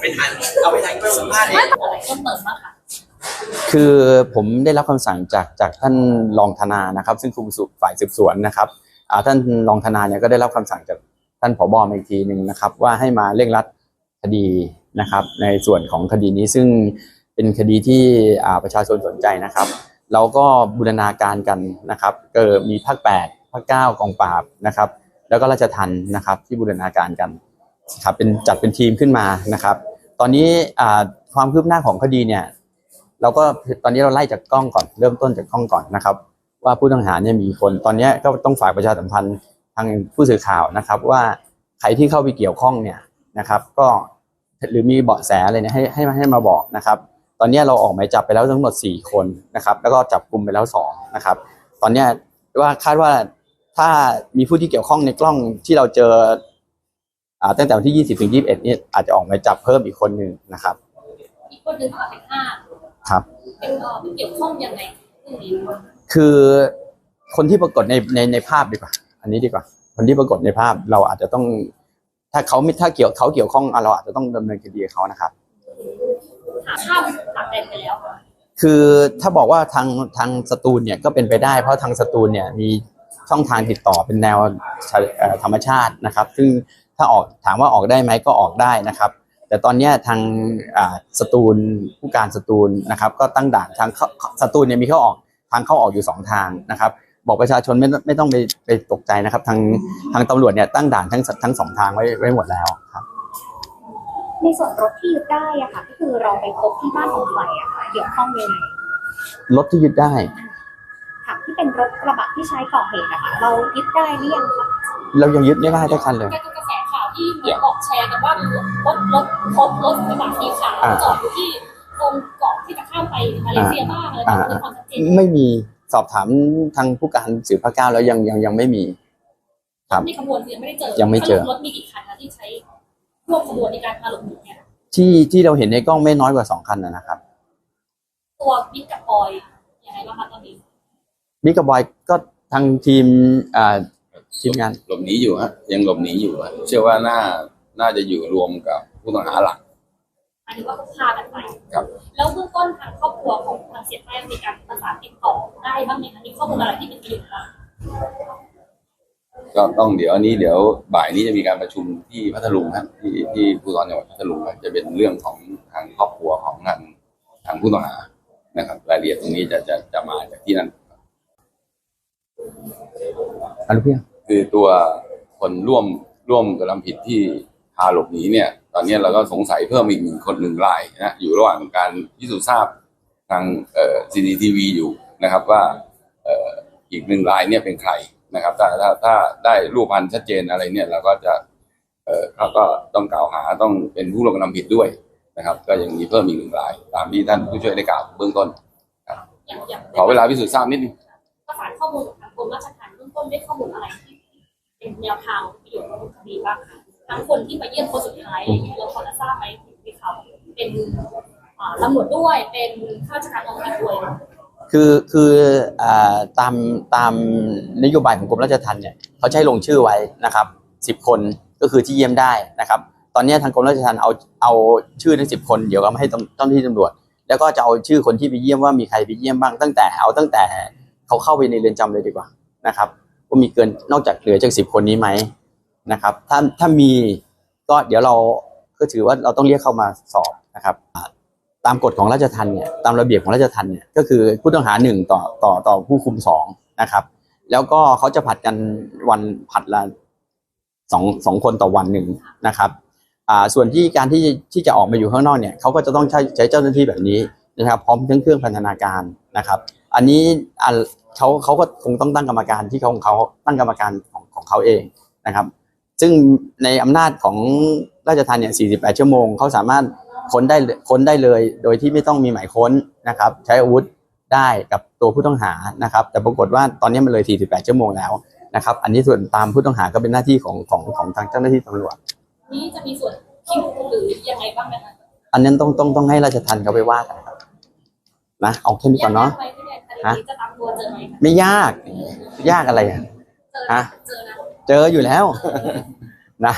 ไม่ทันเอาไปทันก็ไม่สัมภาษณ์เองอะไรเพิ่มเติมบ้างคะคือผมได้รับคำสั่งจากจากท่านรองธนานะครับ ซึ่งคุมสุฝ่ายสืบสวนนะครับอ่าท่านรองธนาเนี่ยก็ได้รับคำสั่งจากท่านผบมาอีกทีหนึ่งนะครับ ว่าให้มาเร่งรัดคดีนะครับ ในส่วนของคดีนี้ซึ่งเป็นคดีที่อ่าประชาชนสนใจนะครับ เราก็บูรณาการกันนะครับก็มีภาค 8 ภาค 9 กองปราบนะครับ แล้วก็ราชทันนะครับที่บูรณาการกัน ครับเป็นจัดเป็นทีมขึ้นมานะครับ ตอนนี้ความคืบหน้าของคดีเนี่ย เราก็ตอนนี้เราไล่จากกล้องก่อนเริ่มต้นจากกล้องก่อนนะครับ ว่าผู้ต้องหาเนี่ยมีคนตอนนี้ก็ต้องฝากประชาสัมพันธ์ทางผู้สื่อข่าวนะครับ ว่าใครที่เข้าไปเกี่ยวข้องเนี่ยนะครับ ก็หรือมีเบาะแสอะไรเนี่ยให้ให้ให้มาบอกนะครับ ตอนนี้เราออกหมายจับไปแล้วทั้งหมด 4 คนนะครับ แล้วก็จับกลุ่มไปแล้ว2นะครับ ตอนนี้ว่าคาดว่าถ้ามีผู้ที่เกี่ยวข้องในกล้องที่เราเจอ ตั้งแต่วันที่ 20 ถึง 21 นี่อาจจะออกหมายจับเพิ่มอีกคนหนึ่งนะครับ อีกคนหนึ่งค่ะเป็นห้าครับเป็นเอ่อเป็นเกี่ยวข้องยังไงเรื่องนี้คือคนที่ปรากฏในในในภาพดีกว่า อันนี้ดีกว่า คนที่ปรากฏในภาพเราอาจจะต้อง ถ้าเขาไม่ถ้าเกี่ยวเขาเกี่ยวข้องอะเราอาจจะต้องดำเนินคดีกับเขานะครับหาข้ามตัดแดนไปแล้วค่ะคือถ้าบอกว่าทางทางสตูลเนี่ยก็เป็นไปได้เพราะทางสตูลเนี่ยมีช่องทางติดต่อเป็นแนวเอ่อธรรมชาตินะครับ ซึ่ง ถ้าออกถามว่าออกได้ไหมก็ออกได้นะครับ แต่ตอนเนี้ยทางอ่าสตูลผู้การสตูลนะครับก็ตั้งด่านทางเข้าสตูลเนี่ยมีเข้าออกทางเข้าออกอยู่สองทางนะครับบอกประชาชนไม่ไม่ต้องไปไปตกใจนะครับ ทางทางตำรวจเนี่ยตั้งด่านทั้งทั้งสองทางไว้ไว้หมดแล้วครับ ในส่วนรถที่ยึดได้อะค่ะก็คือเราไปพบที่บ้านของใครอะค่ะเกี่ยวข้องยังไงรถที่ยึดได้ค่ะที่เป็นรถกระบะที่ใช้ก่อเหตุอะค่ะเรายึดได้หรือยังคะเรายังยึดไม่ได้ทุกคันเลย ที่เหมือนบอกแชร์กันว่ารถรถพบรถกระบะสีขาวจอดอยู่ที่ตรงเกาะที่จะข้ามไปมาเลเซียบ้างอะไรแบบนี้ความชัดเจนไม่มีสอบถามทางผู้การสืบภาคเก้าแล้วยังยังยังไม่มีครับในขบวนยังไม่ได้เจอยังไม่เจอรถมีกี่คันคะที่ใช้ร่วมขบวนในการพาหลบหนีเนี่ยที่ที่เราเห็นในกล้องไม่น้อยกว่าสองคันนะครับ ตัวบิ๊กกับปอยยังไงบ้างคะตอนนี้บิ๊กกับบอยก็ทางทีมอ่า ทีมงานหลบหนีอยู่ฮะ ยังหลบหนีอยู่ฮะเชื่อว่าน่าน่าจะอยู่รวมกับผู้ต้องหาหลักหมายถึงว่าเขาพากันไปครับ แล้วเบื้องต้นทางครอบครัวของทางเสียแป้งมีการประสานติดต่อได้บ้างไหมคะมีข้อมูลอะไรที่เป็นประโยชน์บ้างก็ต้องเดี๋ยวอันนี้เดี๋ยวบ่ายนี้จะมีการประชุมที่พัทลุงฮะที่ที่ภูธรจังหวัดพัทลุงฮะจะเป็นเรื่องของทางครอบครัวของทางทางผู้ต้องหานะครับ รายละเอียดตรงนี้จะจะจะมาจากที่นั่นอนุเพียง คือตัวคนร่วมร่วมกระทำผิดที่พาหลบหนีเนี่ย ตอนนี้เราก็สงสัยเพิ่มอีกหนึ่งคนหนึ่งรายนะอยู่ระหว่างการพิสูจน์ทราบทางเอ่อ CCTV อยู่นะครับว่าเอ่ออีกหนึ่งรายเนี่ยเป็นใครนะครับ ถ้าถ้าถ้าได้รูปพันธ์ชัดเจนอะไรเนี่ยเราก็จะเอ่อเขาก็ต้องกล่าวหาต้องเป็นผู้ร่วมกระทำผิดด้วยนะครับ ก็ยังมีเพิ่มอีกหนึ่งราย ตามที่ท่านผู้ช่วยได้กล่าวเบื้องต้นอย่างอย่างขอเวลาพิสูจน์ทราบนิดนึงประสานข้อมูลกับทางกรมราชทัณฑ์เบื้องต้นได้ข้อมูลอะไรที่ เป็นแนวทางประโยชน์ของคดีบ้างคะทั้งคนที่มาเยี่ยมคนสุดท้ายอะไรอย่างเงี้ยเราพอจะทราบไหมที่เขาเป็นอ่าตำรวจด้วยเป็นข้าราชการท้องถิ่นด้วยคือคืออ่าตามตามนโยบายของกรมราชทัณฑ์เนี่ยเขาใช้ลงชื่อไว้นะครับสิบคนก็คือที่เยี่ยมได้นะครับ ตอนนี้ทางกรมราชทัณฑ์เอาเอาชื่อทั้งสิบคนเดี๋ยวก็มาให้ตำเจ้าหน้าที่ตำรวจ แล้วก็จะเอาชื่อคนที่ไปเยี่ยมว่ามีใครไปเยี่ยมบ้างตั้งแต่เอาตั้งแต่เขาเข้าไปในเรือนจำเลยดีกว่านะครับ ว่ามีเกินนอกจากเหลือจากสิบคนนี้ไหมนะครับ ถ้าถ้ามีก็เดี๋ยวเราก็ถือว่าเราต้องเรียกเข้ามาสอบนะครับ ตามกฎของราชทัณฑ์เนี่ยตามระเบียบของราชทัณฑ์เนี่ยก็คือผู้ต้องหาหนึ่งต่อต่อต่อผู้คุมสองนะครับ แล้วก็เขาจะผัดกันวันผัดละสองสองคนต่อวันหนึ่งนะครับอ่าส่วนที่การที่ที่จะออกมาอยู่ข้างนอกเนี่ยเขาก็จะต้องใช้ใช้เจ้าหน้าที่แบบนี้นะครับ พร้อมทั้งเครื่องพันธนาการนะครับ อันนี้อ่าเขาเขาก็คงต้องตั้งกรรมการที่เขาของเขาตั้งกรรมการของของเขาเองนะครับ ซึ่งในอำนาจของราชทัณฑ์เนี่ย 48 ชั่วโมงเขาสามารถค้นได้เลยค้นได้เลย โดยที่ไม่ต้องมีหมายค้นนะครับ ใช้อาวุธได้กับตัวผู้ต้องหานะครับ แต่ปรากฏว่าตอนนี้มันเลย 48 ชั่วโมงแล้วนะครับ อันนี้ส่วนตามผู้ต้องหาก็เป็นหน้าที่ของของของทางเจ้าหน้าที่ตำรวจนี่จะมีส่วนคิวหรือยังไงบ้างไหมคะอันนั้นต้องต้องต้องให้ราชทัณฑ์เขาไปว่ากันครับ นะเอาแค่นี้ก่อนเนาะยกไหมพี่แดนคดีนี้จะตามตัวเจอไหมคะไม่ยาก ยากอะไรอะเจอฮะเจอนะเจออยู่แล้วนะ